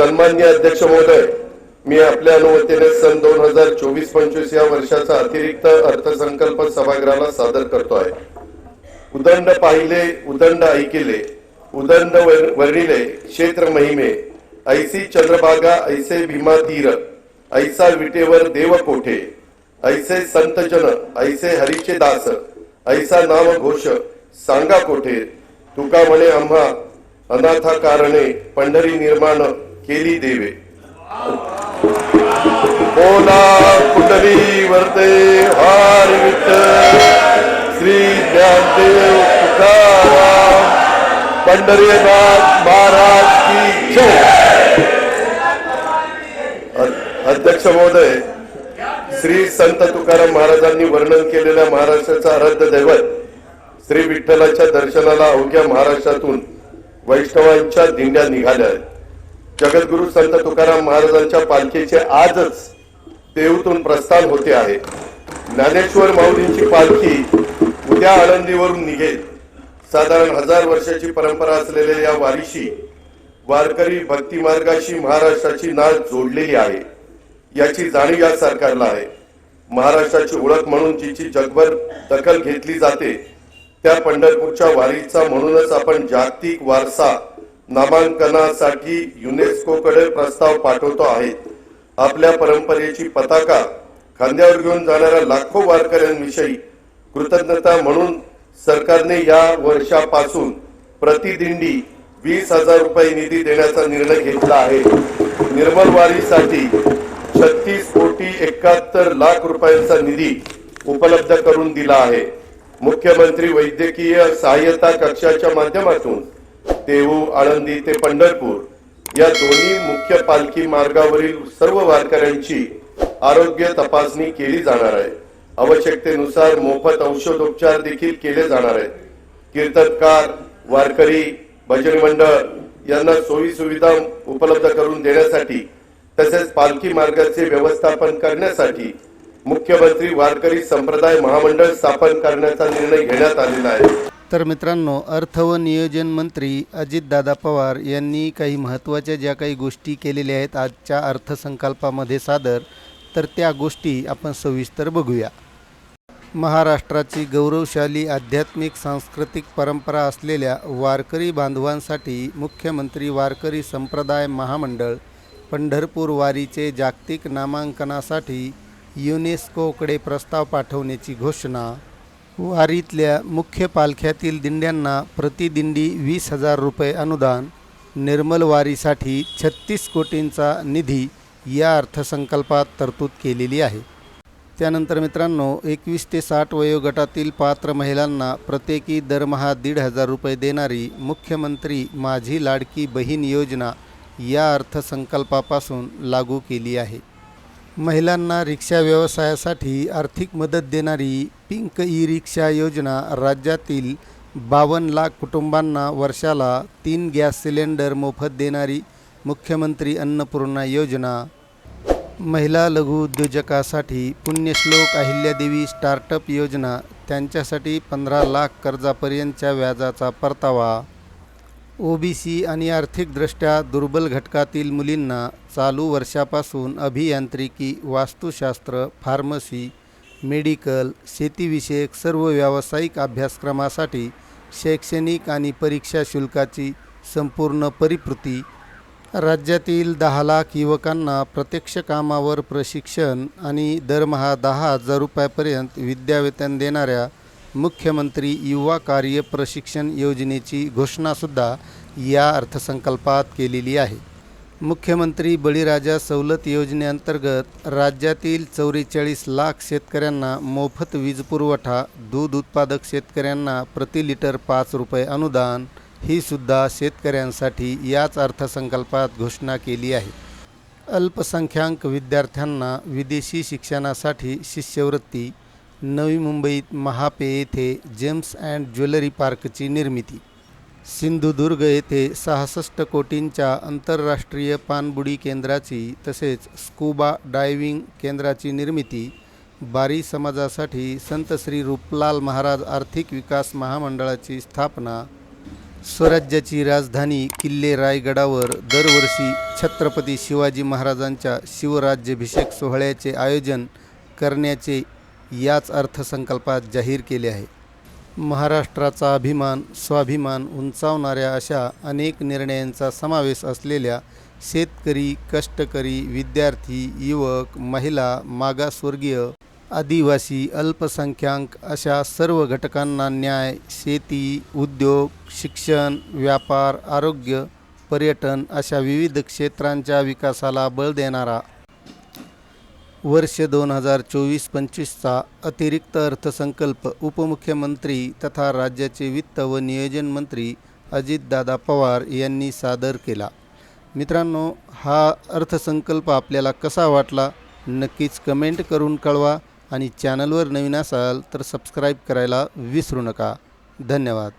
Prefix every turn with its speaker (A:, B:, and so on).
A: सन्मान्य अध्यक्ष महोदय मी आपल्या अनुमतीने सन दोन हजार चोवीस पंचवीस या वर्षाचा अतिरिक्त अर्थसंकल्प सभागृहाला सादर करतो आहे उदंड पाहिले उदंड ऐकिले उदंड वर- वर्णिले क्षेत्र महिमे ऐसी चंद्रभागा ऐसे भीमा तीर ऐसा विटेवर देव कोठे ऐसे संत जन ऐसे हरीचे दास ऐसा नाम घोष सांगा कोठे तुका म्हणे आम्हा अनाथा कारणे पंढरी निर्माण केली देवे. बोला कुंडली वरते हार विठ्ठल श्री ज्ञानदेव तुकाराम पंढरीनाथ महाराज की जय. अध्यक्ष महोदय श्री संत तुकाराम महाराजांनी वर्णन केलेल्या महाराष्ट्राचा आराध्य दैवत श्री विठ्ठलाच्या दर्शनाला अवघ्या महाराष्ट्रातून वैष्णवांच्या दिंड्या निघाल्या आहेत. जगद्गुरु संत तुकाराम महाराजांच्या पालखीचे आजच देऊतून प्रस्थान होते आहे. ज्ञानेश्वर माऊलींची पालखी उद्या आळंदीवरून निघेल. साधारण हजार वर्षाची परंपरा असलेल्या या वारीशी वारकरी भक्ती मार्गाशी महाराष्ट्राची नाळ जोडलेली आहे. याची जाणीव या सरकारला आहे. महाराष्ट्राची ओळख म्हणून जिची जगभर दखल घेतली जाते त्या पंढरपूरच्या वारीचा म्हणूनच आपण जागतिक वारसा नामांकनासाठी युनेस्कोकडे प्रस्ताव पाठवतो आहे. आपल्या परंपरेची पताका खांद्यावर घेऊन जाणाऱ्या लाखो वारकऱ्यांविषयी कृतज्ञता म्हणून सरकारने या वर्षापासून प्रतिदिंडी वीस हजार रुपये निधी देण्याचा निर्णय घेतला आहे. निर्मल वारीसाठी छत्तीस कोटी एकाहत्तर लाख रुपयांचा निधी उपलब्ध करून दिला आहे. मुख्यमंत्री वैद्यकीय सहाय्यता कक्षाच्या माध्यमातून देहू आळंदी ते पंढरपूर या दोन्ही मुख्य पालखी मार्गावरील सर्व वारकऱ्यांची आरोग्य तपासणी केली जाणार आहे. आवश्यकतेनुसार मोफत औषधोपचार देखील केले जाणार आहेत. कीर्तनकार वारकरी भजन मंडळ यांना सोयी सुविधा उपलब्ध करून देण्यासाठी तसेच पालखी मार्गाचे व्यवस्थापन करण्यासाठी मुख्यमंत्री वारकरी संप्रदाय महामंडळ स्थापन करण्याचा निर्णय घेण्यात आलेला आहे.
B: तर मित्रांनो अर्थ व नियोजन मंत्री अजितदादा पवार यांनी काही महत्त्वाच्या ज्या काही गोष्टी केलेल्या आहेत आजच्या अर्थसंकल्पामध्ये सादर तर त्या गोष्टी आपण सविस्तर बघूया. महाराष्ट्राची गौरवशाली आध्यात्मिक सांस्कृतिक परंपरा असलेल्या वारकरी बांधवांसाठी मुख्यमंत्री वारकरी संप्रदाय महामंडळ पंढरपूर वारीचे जागतिक नामांकनासाठी युनेस्कोकडे प्रस्ताव पाठवण्याची घोषणा वारीतल्या मुख्य पालख्यातील दिंड्यांना प्रतिदिंडी वीस हजार रुपये अनुदान निर्मल वारीसाठी छत्तीस कोटींचा निधी या अर्थसंकल्पात तरतूद केलेली आहे. त्यानंतर मित्रांनो एकवीस ते साठ वयोगटातील पात्र महिलांना प्रत्येकी दरमहा दीड हजार रुपये देणारी मुख्यमंत्री माझी लाडकी बहीण योजना या अर्थसंकल्पापासून लागू केली आहे. महिलांना रिक्षा व्यवसायासाठी आर्थिक मदत देणारी पिंक ई रिक्षा योजना राज्यातील बावन्न लाख कुटुंबांना वर्षाला तीन गॅस सिलेंडर मोफत देणारी मुख्यमंत्री अन्नपूर्णा योजना. महिला लघु उद्योजकासाठी पुण्यश्लोक अहिल्यादेवी स्टार्टअप योजना त्यांच्यासाठी पंधरा लाख कर्जापर्यंतच्या व्याजाचा परतावा. ओबीसी आणि आर्थिकदृष्ट्या दुर्बल घटकातील मुलींना चालू वर्षापासून अभियांत्रिकी वास्तुशास्त्र फार्मसी मेडिकल शेतीविषयक सर्व व्यावसायिक अभ्यासक्रमासाठी शैक्षणिक आणि परीक्षा शुल्काची संपूर्ण परिपूर्ती राज्यातील दहा लाख युवकांना प्रत्यक्ष कामावर प्रशिक्षण आणि दरमहा दहा हजार रुपयापर्यंत विद्यावेतन देणाऱ्या मुख्यमंत्री युवा कार्य प्रशिक्षण योजनेची घोषणासुद्धा या अर्थसंकल्पात केलेली आहे. मुख्यमंत्री बळीराजा सवलत योजनेअंतर्गत राज्यातील चौवेचाळीस लाख शेतकऱ्यांना मोफत वीज पुरवठा दूध उत्पादक शेतकऱ्यांना प्रति लिटर पाच रुपये अनुदान ही सुद्धा शेतकऱ्यांसाठी याच अर्थसंकल्पात घोषणा केली आहे. अल्पसंख्याक विद्यार्थ्यांना विदेशी शिक्षणासाठी शिष्यवृत्ती नवी मुंबईत महापे येथे जेम्स अँड ज्वेलरी पार्कची निर्मिती. सिंधुदुर्ग येथे सहासष्ट कोटींच्या आंतरराष्ट्रीय पाणबुडी केंद्राची तसेच स्कूबा डायव्हिंग केंद्राची निर्मिती. बारी समाजासाठी संत श्री रूपलाल महाराज आर्थिक विकास महामंडळाची स्थापना. स्वराज्याची राजधानी किल्ले रायगडावर दरवर्षी छत्रपती शिवाजी महाराजांच्या शिवराज्याभिषेक सोहळ्याचे आयोजन करण्याचे याच अर्थसंकल्पात जाहीर केले आहे. महाराष्ट्राचा अभिमान स्वाभिमान उंचावणाऱ्या अशा अनेक निर्णयांचा समावेश असलेल्या शेतकरी कष्टकरी विद्यार्थी युवक महिला मागासवर्गीय आदिवासी अल्पसंख्याक अशा सर्व घटकांना न्याय शेती उद्योग शिक्षण व्यापार आरोग्य पर्यटन अशा विविध क्षेत्रांच्या विकासाला बळ देणारा वर्ष दोन हजार चोवीस पंचवीसचा अतिरिक्त अर्थसंकल्प उपमुख्यमंत्री तथा राज्याचे वित्त व नियोजन मंत्री अजितदादा पवार यांनी सादर केला. मित्रांनो हा अर्थसंकल्प आपल्याला कसा वाटला? नक्कीच कमेंट करून कळवा आणि चॅनलवर नवीन असाल तर सबस्क्राईब करायला विसरू नका. धन्यवाद.